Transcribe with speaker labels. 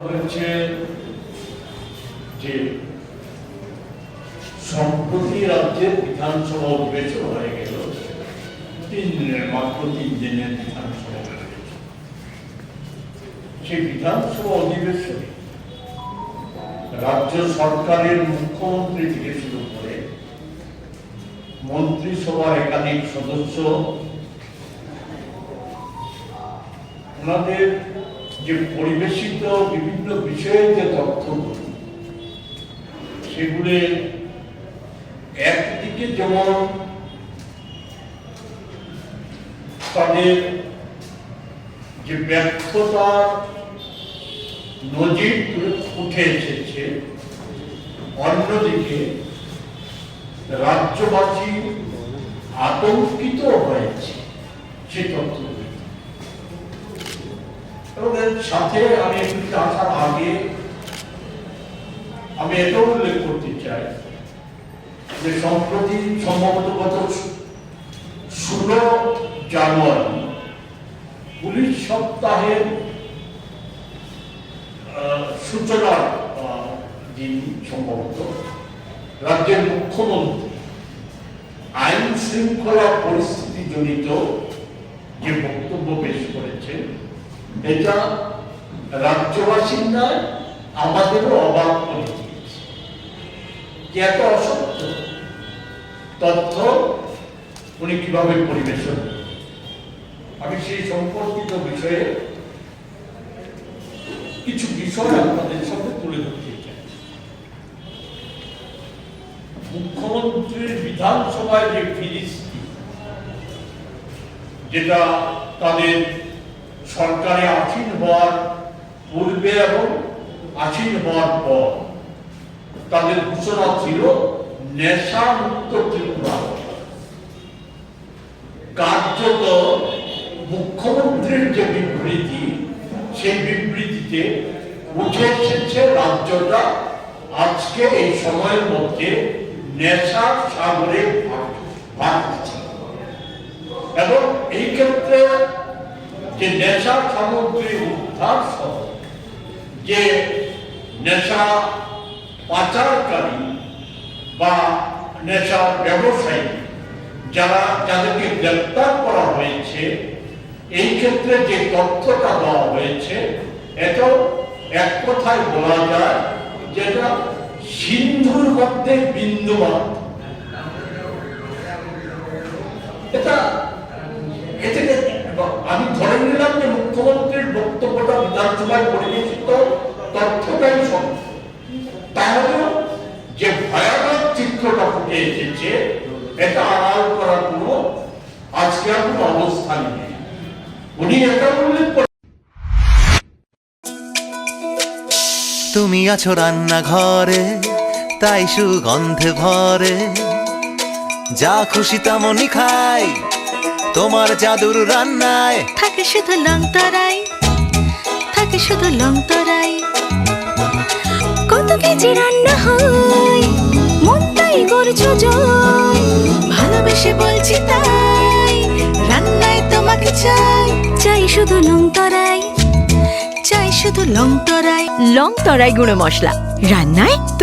Speaker 1: হচ্ছে যে সম্প্রতি রাজ্যের বিধানসভা অধিবেশন হয়ে গেল, তিন দিনের, মাত্র তিন দিনের বিধানসভা বিধানসভা অধিবেশনে রাজ্য সরকারের মুখ্যমন্ত্রী থেকে শুরু করে মন্ত্রিসভার একাধিক সদস্য, ওনাদের যে পরিবেশিত বিভিন্ন বিষয়ের যে তথ্যগুলো সেগুলি একদিকে যেমন তাদের যে ব্যর্থতার নজির উঠে এসেছে, অন্যদিকে রাজ্যবাসী আতঙ্কিত হয়েছে সে তথ্যগুলি এবং সাথে আমি একটু আসার আগে আমি এটাও উল্লেখ করতে চাই যে সম্প্রতি সম্ভবত গত ষোলো জানুয়ারি পুলিশ সপ্তাহের সূচনার দিন সম্ভবত রাজ্যের মুখ্যমন্ত্রী আইন শৃঙ্খলা পরিস্থিতি জনিত যে বক্তব্য পেশ করেছেন এটা রাজ্যবাসীর নয়, আমাদেরও অবাক করে এত অসত্য? তথ্য উনি কীভাবে পরিবেশন আমি সেই সম্পর্কিত বিষয়ে কিছু বিষয় আপনাদের সামনে তুলে ধরতে চাই মুখ্যমন্ত্রীর বিধানসভায় যে ফিরিস্তি, যেটা তাদের সরকারে আসীন হওয়ার পূর্বে এবং আসীন হওয়ার পর তাদের ঘোষণা ছিল নেশা মুক্ত ত্রিপুরা। কার্যত মুখ্যমন্ত্রীর যে বিবৃতি, সেই বিবৃতিতে উঠে এসেছে রাজ্যটা আজকে এই সময়ের মধ্যে নেশার সাগরে ভাগ- সামগ্রী উদ্ধার সহ যে নেশা পাচারকারী বা নেশা ব্যবসায়ী যারা যাদেরকে গ্রেপ্তার করা হয়েছে, এই ক্ষেত্রে যে তথ্যটা দেওয়া হয়েছে, এটাও এক কথায় বলা যায় যেটা সিন্ধুর মধ্যে বিন্দু মাত্র এটা এটাকে আমি ধরে নিলাম যে মুখ্যমন্ত্রীর বক্তব্যটা বিধানসভায় পরিবেশিত তথ্যটাই তাহলেও যে ভয়ানক চিত্রটা ফুটে এসেছে এটা আড়াল করার কোনো আজকে আর কোনো অবস্থান নেই। উনি এটা উল্লেখ
Speaker 2: তুমি আছো রান্নাঘরে তাই সুগন্ধে ভরে। যা খুশি তেমনই খাই তোমার জাদুর রান্নায়।
Speaker 3: থাকে শুধু লং তরাই। থাকে শুধু লং তরাই। কত কেজি রান্না হয়, মনটাই করছ জয়। ভালোবেসে বলছি তাই, রান্নায় তোমাকে চাই। চাই শুধু লং তরাই, চাই শুধু লং তরাই।
Speaker 4: লং তরাই গুঁড়ো মশলা। রান্নায়